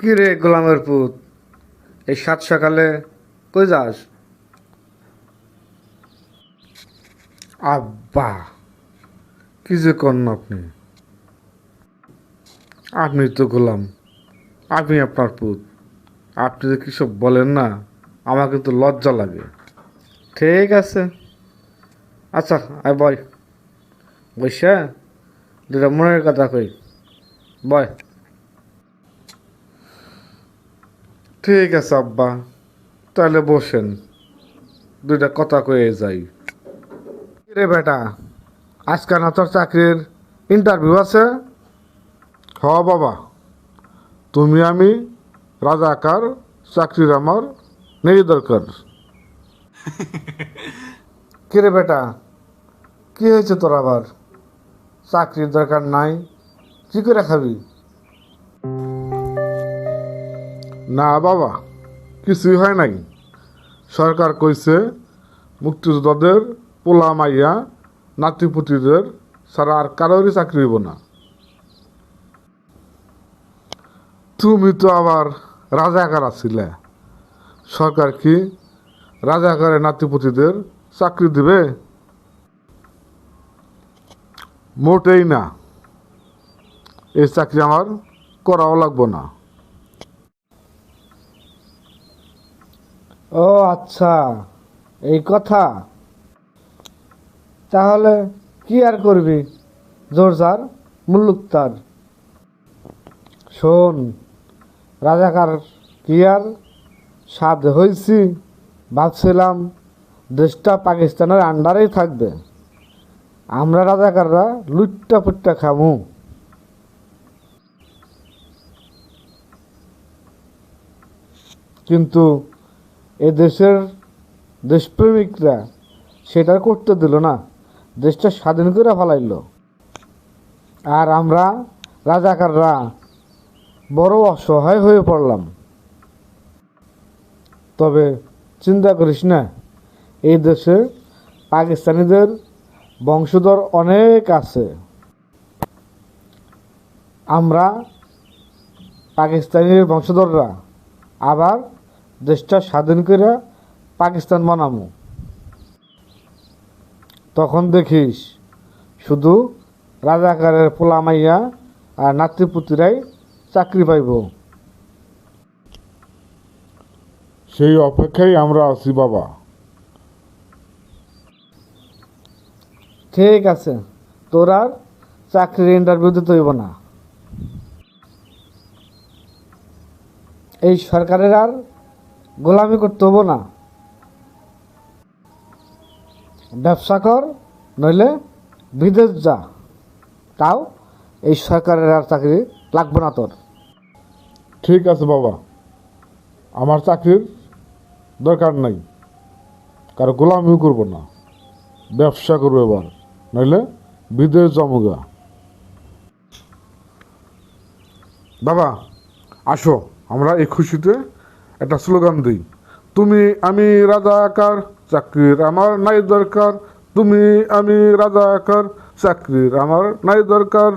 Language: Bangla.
কি রে গোলামের পুত, এই সাত সকালে কই যাস? আব্বা, কি যে করেন আপনি? আপনি তো গোলাম, আপনি আপনার পুত। আপনি যে কী সব বলেন না, আমার কিন্তু লজ্জা লাগে। ঠিক আছে। আচ্ছা আয় বয়। বৈশা দুটা মনের কথা কই। বয়। ঠিক আছে আব্বা। তাহলে বসেন। দুইটা কথা কয়ে যাই। রে বেটা আজকে না তোর চাকরির ইন্টারভিউ আছে? হ বাবা। তুমি আমি রাজাকার চাকরির আমার নেই দরকার কি রে বেটা কি হয়েছে তোর আবার? চাকরির দরকার নাই কি করে খাবি? না বাবা, কিছুই হয় নাই। সরকার কইছে, মুক্তিযোদ্ধাদের পোলা মাইয়া, নাতিপুতিদের ছাড়া আর কারোরই চাকরি হইব না। তুমি তো আবার রাজাকার আছিলে। সরকার কি রাজাকারের নাতিপুতিদের চাকরি দিবে? মোটেই না। এই চাকরি আমার করাও লাগবো না। ও আচ্ছা এই কথা। তাহলে কি আর করবি, জোরজার মুল্লুক তার। শোন, রাজাকার কি আর সাধ হয়েছি ভাবছিলাম দেশটা পাকিস্তানের আন্ডারেই থাকবে। আমরা রাজাকাররা লুট্টা পুট্টা খামু। কিন্তু এ দেশের দেশপ্রেমিকরা সেটা করতে দিল না। দেশটা স্বাধীন করে ফেলাইল। আর আমরা রাজাকাররা বড় অসহায় হয়ে পড়লাম। তবে চিন্তা করিস না, এই দেশে পাকিস্তানিদের বংশধর অনেক আছে। আমরা পাকিস্তানির বংশধররা আবার দেশটা স্বাধীন করে পাকিস্তান বানামু। তখন দেখিস শুধু রাজাকারের পোলামাইয়া আর নাতিপুতিরাই চাকরি পাইব। সেই অপেক্ষায় আমরা আছি বাবা। ঠিক আছে তোর আর চাকরির ইন্টারভিউ দিতে হইব না। এই সরকারের আর গোলামি করতে হব না। ব্যবসা কর, নইলে বিদেশ যা। তাও এই সরকারের আর চাকরি লাগবে না তোর। ঠিক আছে বাবা। আমার চাকরির দরকার নাই। কারও গোলামিও করব না। ব্যবসা করব এবার। নইলে বিদেশ জমুগা বাবা, আসো। আমরা এই খুশিতে একটা স্লোগান দিই। তুমি আমি রাজা আকার চাকরির আমার নাই দরকার। তুমি আমি রাজা আকার চাকরির আমার নাই দরকার।